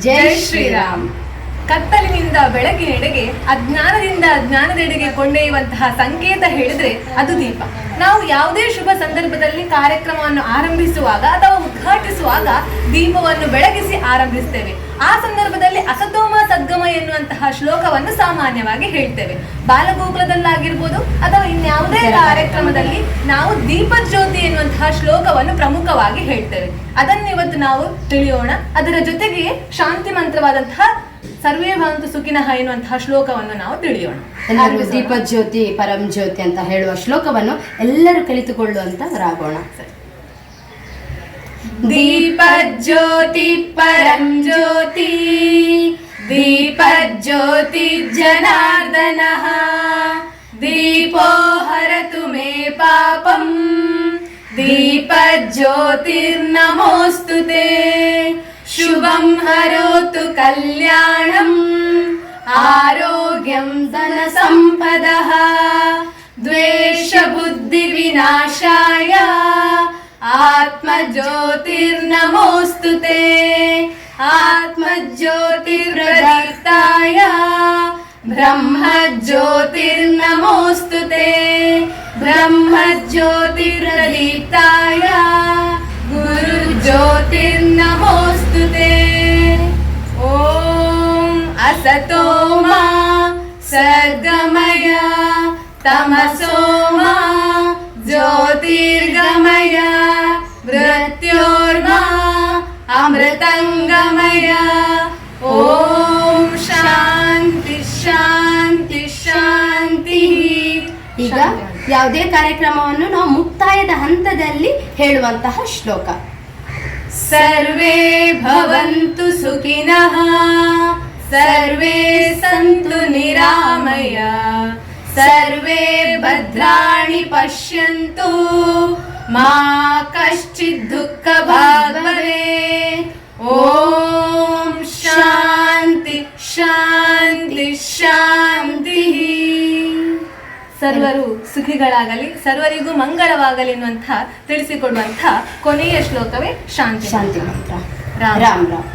ಜೈ ಶ್ರೀರಾಮ್. ಕತ್ತಲಿನಿಂದ ಬೆಳಕಿನೆಡೆಗೆ ಅಜ್ಞಾನದಿಂದ ಜ್ಞಾನದೆಡೆಗೆ ಕೊಂಡೊಯ್ಯುವಂತಹ ಸಂಕೇತ ಹೇಳಿದ್ರೆ ಅದು ದೀಪ. ನಾವು ಯಾವುದೇ ಶುಭ ಸಂದರ್ಭದಲ್ಲಿ ಕಾರ್ಯಕ್ರಮವನ್ನು ಆರಂಭಿಸುವಾಗ ಅಥವಾ ಉದ್ಘಾಟಿಸುವಾಗ ದೀಪವನ್ನು ಬೆಳಗಿಸಿ ಆರಂಭಿಸ್ತೇವೆ. ಆ ಸಂದರ್ಭದಲ್ಲಿ ಅಸತೋಮ ಸದ್ಗಮ ಎನ್ನುವಂತಹ ಶ್ಲೋಕವನ್ನು ಸಾಮಾನ್ಯವಾಗಿ ಹೇಳ್ತೇವೆ. ಬಾಲಗೋಕುಲದಲ್ಲಾಗಿರ್ಬೋದು ಅಥವಾ ಇನ್ಯಾವುದೇ ಕಾರ್ಯಕ್ರಮದಲ್ಲಿ ನಾವು ದೀಪಜ್ಯೋತಿ ಎನ್ನುವಂತಹ ಶ್ಲೋಕವನ್ನು ಪ್ರಮುಖವಾಗಿ ಹೇಳ್ತೇವೆ. ಅದನ್ನು ಇವತ್ತು ನಾವು ತಿಳಿಯೋಣ. ಅದರ ಜೊತೆಗೆ ಶಾಂತಿ ಮಂತ್ರವಾದಂತಹ ಸರ್ವೇ ಭವಂತು ಸುಖಿನಃ ಎನ್ನುವಂತಹ ಶ್ಲೋಕವನ್ನು ನಾವು ತಿಳಿಯೋಣ. ಎಲ್ಲರೂ ದೀಪ ಜ್ಯೋತಿ ಪರಂ ಜ್ಯೋತಿ ಅಂತ ಹೇಳುವ ಶ್ಲೋಕವನ್ನು ಎಲ್ಲರೂ ಕಲಿತುಕೊಳ್ಳುವಂತ ರಾಗೋಣ. ಪರಂ ीपज्योति परम् ज्योती दीपज्योतिर्जनार्दनः दीपो हरतु मे पापम् दीपज्योतिर्नमोऽस्तु ते। शुभं हरोतु कल्याणम् आरोग्यं धनसम्पदः द्वेषबुद्धिविनाशाय ज्योतिर्नमोऽस्तु ते। आत्मज्योतिर्प्रदत्ताय ब्रह्मज्योतिर्नमोऽस्तु ते। ब्रह्मज्योतिर्प्रदीप्ताय गुरुज्योतिर्नमोऽस्तु ते। ॐ असतो मा सद्गमय तमसो अमृतङ्गमय ॐ शान्ति शान्ति शान्तिः ಈಗ ಯಾವುದೇ ಕಾರ್ಯಕ್ರಮವನ್ನು ನಾವು ಮುಕ್ತಾಯದ ಹಂತದಲ್ಲಿ ಹೇಳುವಂತಹ ಶ್ಲೋಕ सर्वे भवन्तु सुखिनः सर्वे सन्तु निरामय सर्वे भद्राणि पश्यन्तु मा कश्चित् दुःखभाग् ಸರ್ವರು ಸುಖಿಗಳಾಗಲಿ ಸರ್ವರಿಗೂ ಮಂಗಳವಾಗಲಿ ಅನ್ನುವಂಥ ತಿಳಿಸಿಕೊಡುವಂಥ ಕೊನೆಯ ಶ್ಲೋಕವೇ ಶಾಂತಿ ಶಾಂತಿ ಮಂತ್ರ. ರಾಮ್. ರಾಮ್ ರಾಮ್.